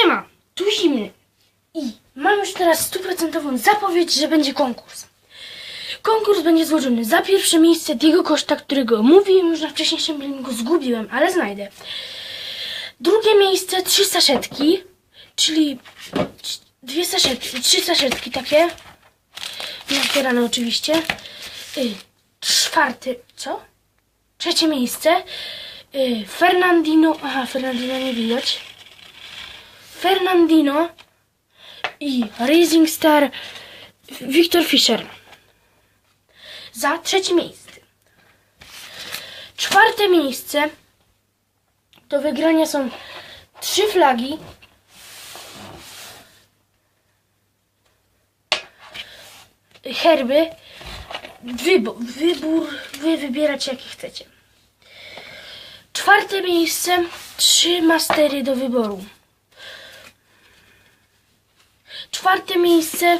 Siema, tu zimny. I mam już teraz stuprocentową zapowiedź, że będzie konkurs. Konkurs będzie złożony za pierwsze miejsce Diego Koszta, którego mówiłem już na wcześniejszym filmiku, zgubiłem, ale znajdę. Drugie miejsce trzy saszetki, czyli dwie saszetki, trzy saszetki takie. Otwierane oczywiście. Y, czwarty, co? Trzecie miejsce. Y, Fernandino, aha, Fernandino nie widać. Fernandino i Rising Star Victor Fischer. Za trzecie miejsce. Czwarte miejsce do wygrania są trzy flagi. Herby. Wybór, wybór, wy wybieracie jakie chcecie. Czwarte miejsce, trzy mastery do wyboru. Czwarte miejsce,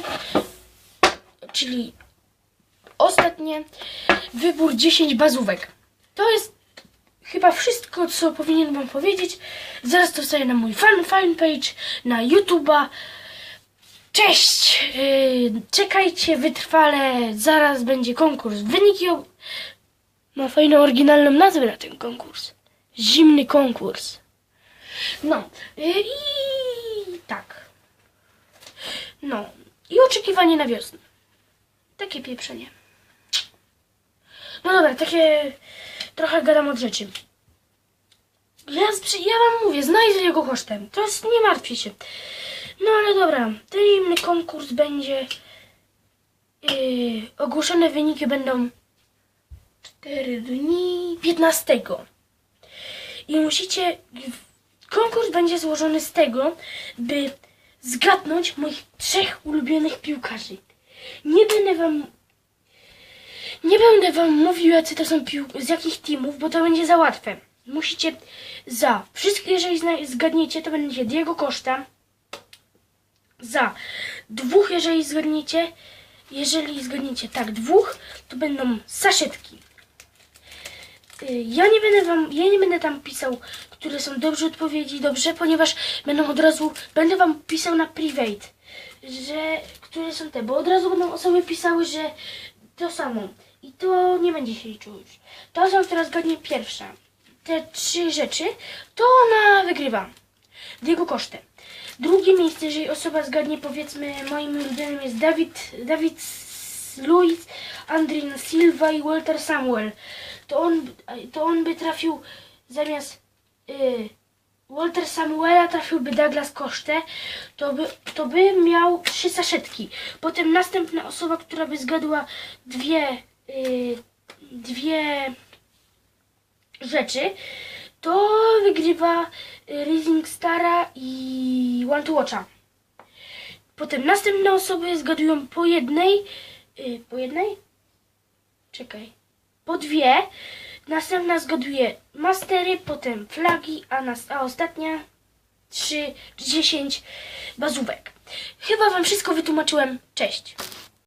czyli ostatnie, wybór 10 bazówek. To jest chyba wszystko, co powinienem wam powiedzieć. Zaraz to wstaję na mój fan fanpage, na YouTube'a. Cześć! Yy, czekajcie wytrwale, zaraz będzie konkurs. Wyniki ma fajną, oryginalną nazwę na ten konkurs. Zimny konkurs. No yy, i. No i oczekiwanie na wiosnę. Takie pieprzenie. No dobra, takie trochę gadam od rzeczy. Ja, ja wam mówię, znajdę jego kosztem. To jest, nie martwcie się. No ale dobra, ten inny konkurs będzie. Yy, ogłoszone wyniki będą 4 dni 15. I musicie. Konkurs będzie złożony z tego, by zgadnąć moich trzech ulubionych piłkarzy. Nie będę wam. Nie będę wam mówił, jacy to są pił... z jakich teamów, bo to będzie za łatwe. Musicie za wszystkie, jeżeli zgadniecie, to będzie Diego Costa. Za dwóch, jeżeli zgadniecie, jeżeli zgadniecie tak dwóch, to będą saszetki. Y, Ja nie będę wam, ja nie będę tam pisał, które są dobrze odpowiedzi, dobrze, ponieważ będą od razu, będę wam pisał na private, że, które są te, bo od razu będą osoby pisały, że to samo. I to nie będzie się liczyło już. Ta osoba, która zgadnie pierwsza, te trzy rzeczy, to ona wygrywa. Diego Kosztę. Drugie miejsce, jeżeli osoba zgadnie, powiedzmy, moim ulubionym jest Dawid, Dawid Luiz, Andrin Silva i Walter Samuel. To on, to on by trafił zamiast y, Walter Samuela trafiłby Douglas Kosztę, to by, to by miał trzy saszetki. Potem następna osoba, która by zgadła dwie, y, dwie rzeczy, to wygrywa Rising Stara i One to Watcha. Potem następne osoby zgadują po jednej, y, po jednej? Czekaj. Po dwie. Następna zgaduje mastery, potem flagi, a, nas, a ostatnia trzy, dziesięć bazówek. Chyba wam wszystko wytłumaczyłem. Cześć.